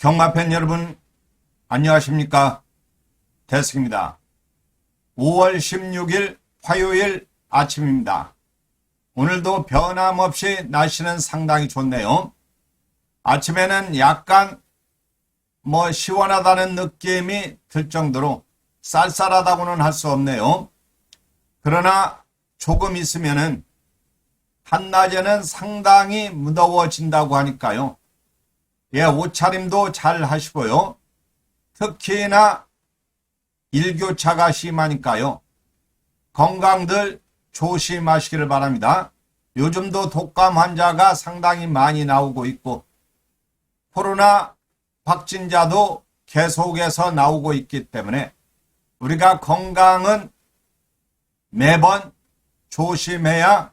경마팬 여러분, 안녕하십니까? 대승입니다. 5월 16일 화요일 아침입니다. 오늘도 변함없이 날씨는 상당히 좋네요. 아침에는 약간 뭐 시원하다는 느낌이 들 정도로 쌀쌀하다고는 할 수 없네요. 그러나 조금 있으면은 한낮에는 상당히 무더워진다고 하니까요. 예, 옷차림도 잘 하시고요. 특히나 일교차가 심하니까요. 건강들 조심하시기를 바랍니다. 요즘도 독감 환자가 상당히 많이 나오고 있고, 코로나 확진자도 계속해서 나오고 있기 때문에 우리가 건강은 매번 조심해야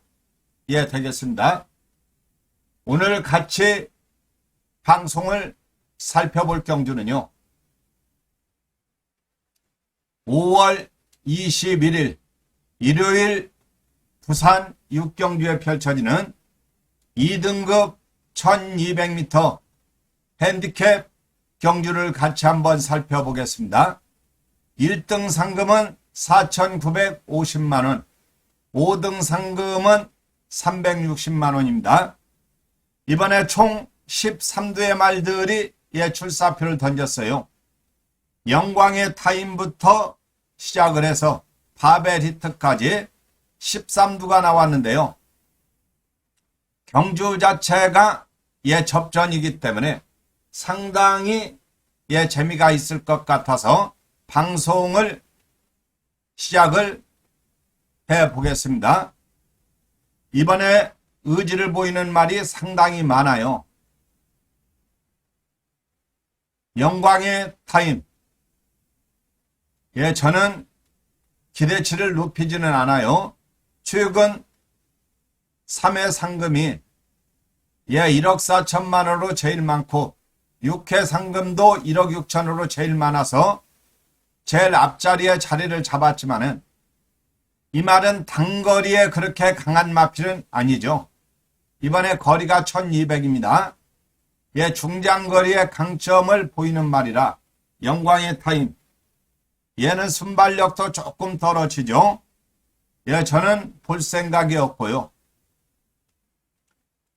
예, 되겠습니다. 오늘 같이 방송을 살펴볼 경주는요. 5월 21일 일요일 부산 6경주에 펼쳐지는 2등급 1200m 핸디캡 경주를 같이 한번 살펴보겠습니다. 1등 상금은 4,950만원, 5등 상금은 360만원입니다. 이번에 총 13두의 말들이 예 출사표를 던졌어요. 영광의 타임부터 시작을 해서 바벨 히트까지 13두가 나왔는데요. 경주 자체가 예 접전이기 때문에 상당히 예 재미가 있을 것 같아서 방송을 시작을 해 보겠습니다. 이번에 의지를 보이는 말이 상당히 많아요. 영광의 타임. 예, 저는 기대치를 높이지는 않아요. 최근 3회 상금이 예, 1억 4천만 원으로 제일 많고 6회 상금도 1억 6천으로 제일 많아서 제일 앞자리에 자리를 잡았지만은 이 말은 단거리에 그렇게 강한 마필은 아니죠. 이번에 거리가 1200입니다. 예, 중장거리의 강점을 보이는 말이라 영광의 타임. 얘는 순발력도 조금 떨어지죠. 예, 저는 볼 생각이 없고요.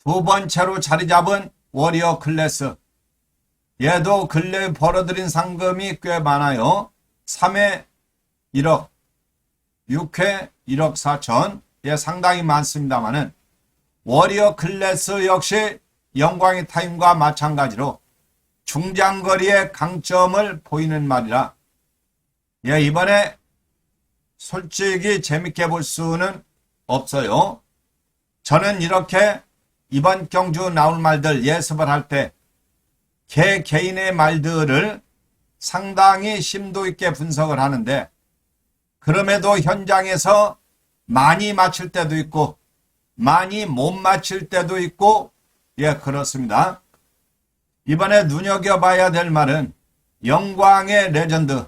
두 번째로 자리 잡은 워리어 클래스. 얘도 근래 벌어들인 상금이 꽤 많아요. 3회 1억, 6회 1억 4천. 예, 상당히 많습니다만은 워리어 클래스 역시 영광의 타임과 마찬가지로 중장거리의 강점을 보이는 말이라 예, 이번에 솔직히 재밌게 볼 수는 없어요. 저는 이렇게 이번 경주 나올 말들 예습을 할 때 개 개인의 말들을 상당히 심도 있게 분석을 하는데 그럼에도 현장에서 많이 맞힐 때도 있고 많이 못 맞힐 때도 있고 예 그렇습니다. 이번에 눈여겨봐야 될 말은 영광의 레전드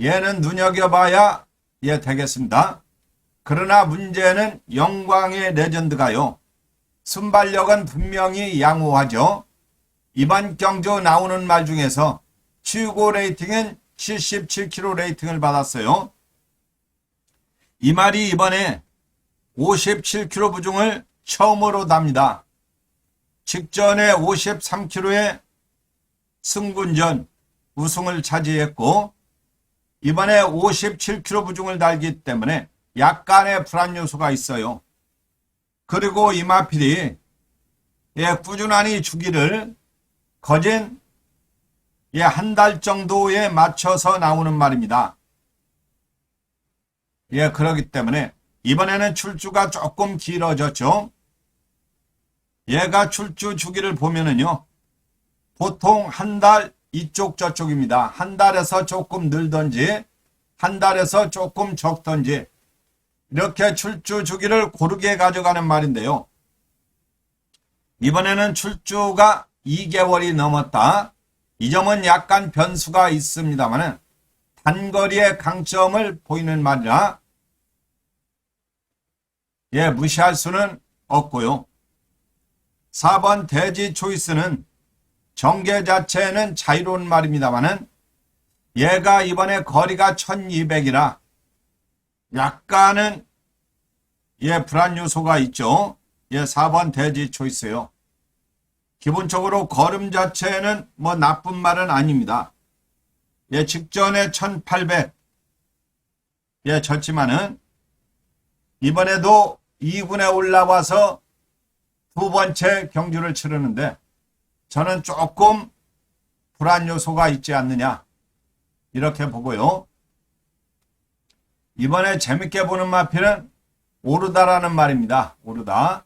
얘는 눈여겨봐야 예 되겠습니다. 그러나 문제는 영광의 레전드가요. 순발력은 분명히 양호하죠. 이번 경주 나오는 말 중에서 최고 레이팅은 77kg 레이팅을 받았어요. 이 말이 이번에 57kg 부중을 처음으로 답니다. 직전에 53kg의 승군전 우승을 차지했고 이번에 57kg 부중을 달기 때문에 약간의 불안 요소가 있어요. 그리고 이마필이 예, 꾸준하니 주기를 거진 예, 한 달 정도에 맞춰서 나오는 말입니다. 예, 그러기 때문에 이번에는 출주가 조금 길어졌죠. 얘가 출주 주기를 보면은요. 보통 한 달 이쪽 저쪽입니다. 한 달에서 조금 늘던지 한 달에서 조금 적던지 이렇게 출주 주기를 고르게 가져가는 말인데요. 이번에는 출주가 2개월이 넘었다. 이 점은 약간 변수가 있습니다만은 단거리의 강점을 보이는 말이라 예, 무시할 수는 없고요. 4번 대지 초이스는 전개 자체는 자유로운 말입니다만은 얘가 이번에 거리가 1200이라 약간은 예 불안 요소가 있죠. 예 4번 대지 초이스요. 기본적으로 걸음 자체는 뭐 나쁜 말은 아닙니다. 예 직전에 1800 예 졌지만은 이번에도 2군에 올라와서 두 번째 경주를 치르는데 저는 조금 불안 요소가 있지 않느냐 이렇게 보고요. 이번에 재밌게 보는 마피는 오르다라는 말입니다. 오르다.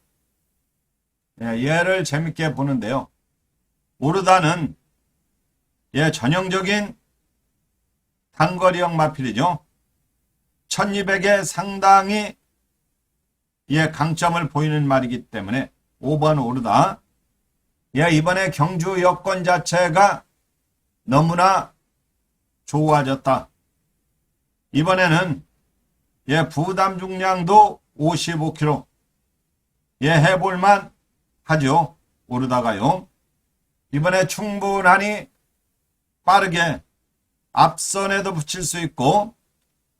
예, 얘를 재밌게 보는데요. 오르다는 예, 전형적인 단거리형 마필이죠. 1200에 상당히 예, 강점을 보이는 말이기 때문에 5번 오르다. 예, 이번에 경주 여건 자체가 너무나 좋아졌다. 이번에는 예, 부담 중량도 55kg. 예, 해볼만 하죠. 오르다가요. 이번에 충분하니 빠르게 앞선에도 붙일 수 있고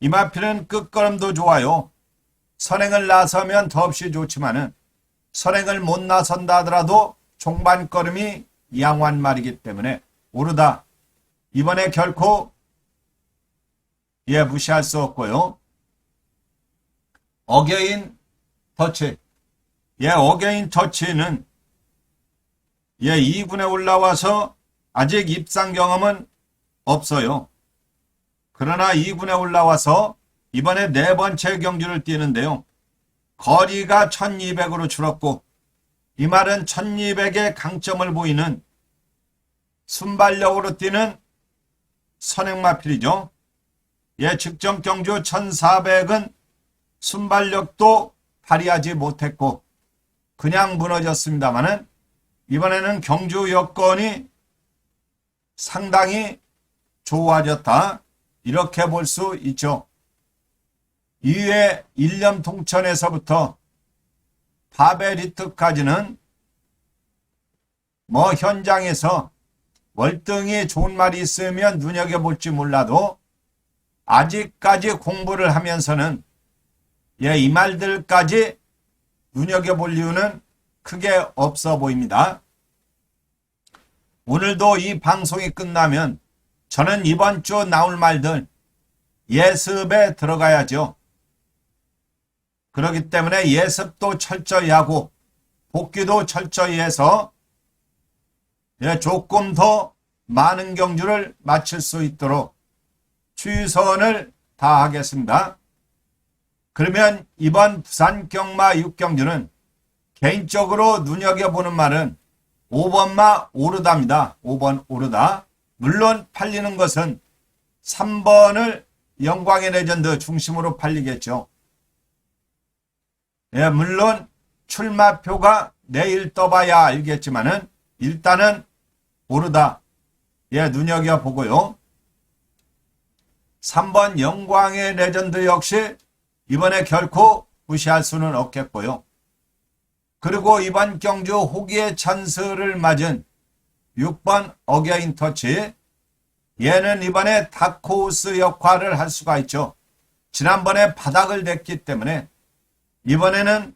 이마필은 끝걸음도 좋아요. 선행을 나서면 더없이 좋지만은 선행을 못 나선다 하더라도 종반걸음이 양호한 말이기 때문에 오르다. 이번에 결코 예 무시할 수 없고요. 어게인 터치. 예 어게인 터치는 예 2군에 올라와서 아직 입상 경험은 없어요. 그러나 2군에 올라와서 이번에 네 번째 경주를 뛰는데요. 거리가 1200으로 줄었고 이 말은 1200의 강점을 보이는 순발력으로 뛰는 선행마필이죠. 예, 직전 경주 1400은 순발력도 발휘하지 못했고 그냥 무너졌습니다마는 이번에는 경주 여건이 상당히 좋아졌다. 이렇게 볼 수 있죠. 이후에 일념 통천에서부터 바베리트까지는 뭐 현장에서 월등히 좋은 말이 있으면 눈여겨볼지 몰라도 아직까지 공부를 하면서는 예, 이 말들까지 눈여겨볼 이유는 크게 없어 보입니다. 오늘도 이 방송이 끝나면 저는 이번 주 나올 말들 예습에 들어가야죠. 그렇기 때문에 예습도 철저히 하고 복귀도 철저히 해서 예, 조금 더 많은 경주를 마칠 수 있도록 최선을 다하겠습니다. 그러면 이번 부산 경마 6경주는 개인적으로 눈여겨보는 말은 5번마 오르다입니다. 5번 오르다. 물론 팔리는 것은 3번을 영광의 레전드 중심으로 팔리겠죠. 예, 물론 출마표가 내일 떠봐야 알겠지만은 일단은 오르다. 예, 눈여겨보고요. 3번 영광의 레전드 역시 이번에 결코 무시할 수는 없겠고요. 그리고 이번 경주 호기의 찬스를 맞은 6번 어게인 터치 얘는 이번에 다크호스 역할을 할 수가 있죠. 지난번에 바닥을 냈기 때문에 이번에는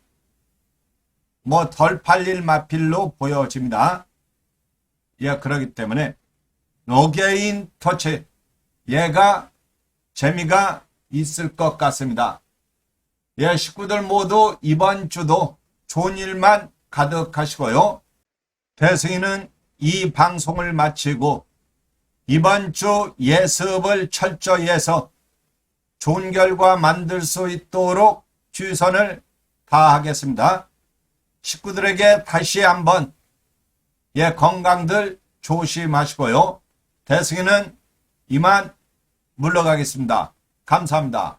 뭐 덜 팔릴 마필로 보여집니다. 예, 그러기 때문에 어게인 터치 얘가 재미가 있을 것 같습니다. 예, 식구들 모두 이번 주도 좋은 일만 가득하시고요. 대승이는 이 방송을 마치고 이번 주 예습을 철저히 해서 좋은 결과 만들 수 있도록 최선을 다하겠습니다. 식구들에게 다시 한번 예 건강들 조심하시고요. 대승이는 이만 물러가겠습니다. 감사합니다.